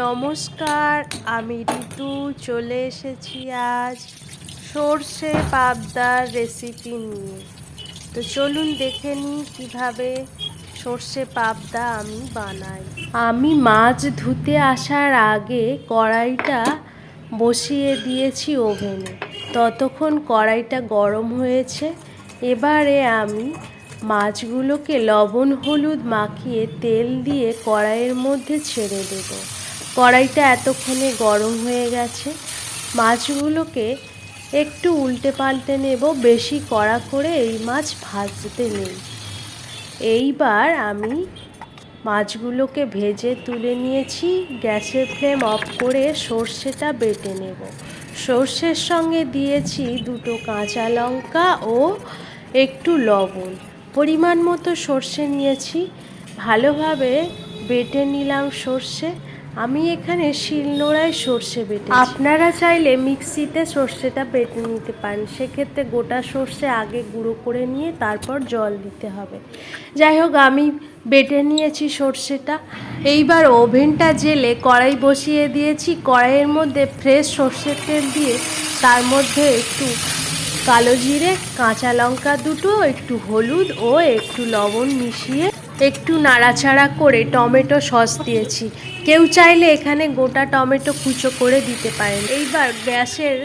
নমস্কার, আমি ঋতু, চলে এসেছি আজ সর্ষে পাবদার রেসিপি নিয়ে। তো চলুন দেখে নিই কীভাবে সর্ষে পাবদা আমি বানাই। আমি মাছ ধুতে আসার আগে কড়াইটা বসিয়ে দিয়েছি ওভেনে। ততক্ষণ কড়াইটা গরম হয়েছে। এবারে আমি মাছগুলোকে লবণ, হলুদ মাখিয়ে তেল দিয়ে কড়াইয়ের মধ্যে ছেড়ে দেব। কড়াইটা এতক্ষণে গরম হয়ে গেছে। মাছগুলোকে একটু উল্টে পাল্টে নেব, বেশি কড়া করে এই মাছ ভাজতে নেই। এইবার আমি মাছগুলোকে ভেজে তুলে নিয়েছি, গ্যাসের ফ্লেম অফ করে সর্ষেটা বেটে নেব। সর্ষের সঙ্গে দিয়েছি দুটো কাঁচা লঙ্কা ও একটু লবণ। পরিমাণ মতো সর্ষে নিয়েছি। ভালোভাবে বেটে নিলাম সর্ষে। আমি এখানে শিলনোড়ায় সর্ষে বেটে আপনারা চাইলে মিক্সিতে সর্ষেটা বেটে নিতে পারেন। সেক্ষেত্রে গোটা সর্ষে আগে গুঁড়ো করে নিয়ে তারপর জল দিতে হবে। যাই হোক, আমি বেটে নিয়েছি সর্ষেটা। এইবার ওভেনটা জেলে কড়াই বসিয়ে দিয়েছি। কড়াইয়ের মধ্যে ফ্রেশ সর্ষের তেল দিয়ে তার মধ্যে একটু কালো জিরে, কাঁচা লঙ্কা দুটো, একটু হলুদ ও একটু লবণ মিশিয়ে একটু নাড়াচাড়া করে টমেটো সস দিয়েছি। কেউ চাইলে এখানে গোটা টমেটো কুচো করে দিতে পারেন। এইবার গ্যাসের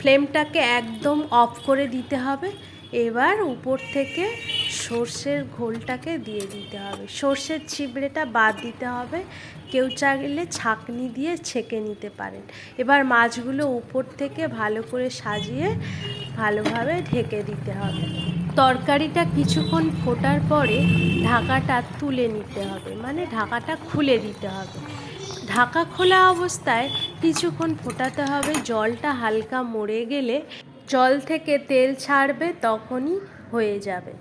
ফ্লেমটাকে একদম অফ করে দিতে হবে। এবার উপর থেকে সর্ষের ঘোলটাকে দিয়ে দিতে হবে। সর্ষের ছিবড়েটা বাদ দিতে হবে। কেউ চাইলে ছাঁকনি দিয়ে ছেঁকে নিতে পারেন। এবার মাছগুলো উপর থেকে ভালো করে সাজিয়ে ভালোভাবে ঢেকে দিতে হবে। তরকারিটা কিছুক্ষণ ফোটার পরে ঢাকাটা তুলে নিতে হবে। মানে ঢাকাটা খুলে দিতে হবে। ঢাকা খোলা অবস্থায় কিছুক্ষণ ফোটাতে হবে। জলটা হালকা মরে গেলে জল থেকে তেল ছাড়বে, তখনই হয়ে যাবে।